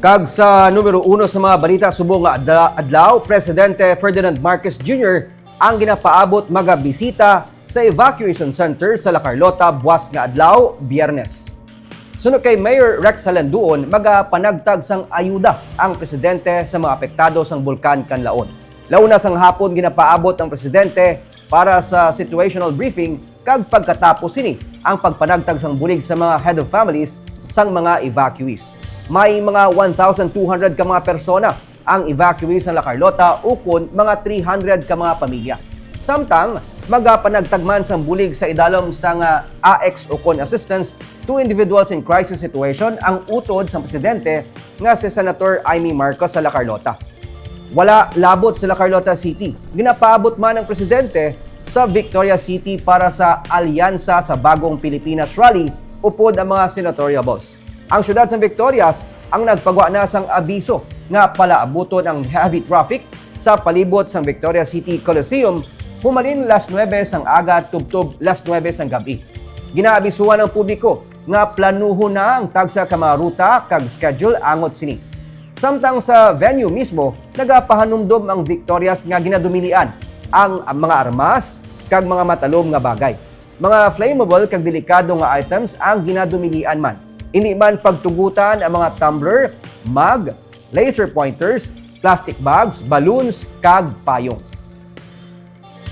Kag sa numero uno sa mga balita subong adlaw, Presidente Ferdinand Marcos Jr. ang ginapaabot magabisita sa evacuation center sa La Carlota buwas nga adlaw, Biyernes. Sunod kay Mayor Rex Salanduon, magapanagtag sang ayuda ang presidente sa mga apektado sang bulkan Kanlaon. Launa sang hapon ginapaabot ang presidente para sa situational briefing kag pagkatapos sini ang pagpanagtag sang bulig sa mga head of families sang mga evacuees. May mga 1,200 ka mga persona ang evacuees sa La Carlota ukon mga 300 ka mga pamilya. Samtang magapanagtagman sang bulig sa idalom sang ah, AX ukon assistance to individuals in crisis situation ang utod sa presidente nga si Senator Amy Marcos sa La Carlota. Wala labot sa La Carlota City. Ginapaabot man ng presidente sa Victoria City para sa alyansa sa Bagong Pilipinas Rally upod ang mga senatoriables. Ang syudad sa Victorias ang nagpagawa na sang abiso nga palaabuton ang heavy traffic sa palibot sang Victoria City Coliseum humalin las 9 sang aga tubtob las 9 sang gabi. Ginaabisuhan ng publiko nga planuho na ang tagsa ka mga ruta kag schedule angot sini. Samtang sa venue mismo, nagapahanumdom ang Victorias nga ginadumilian ang mga armas kag mga matalom nga bagay. Mga flammable kag delikado nga items ang ginadumilian man. Ini man pagtugutan ang mga tumbler, mug, laser pointers, plastic bags, balloons kag payong.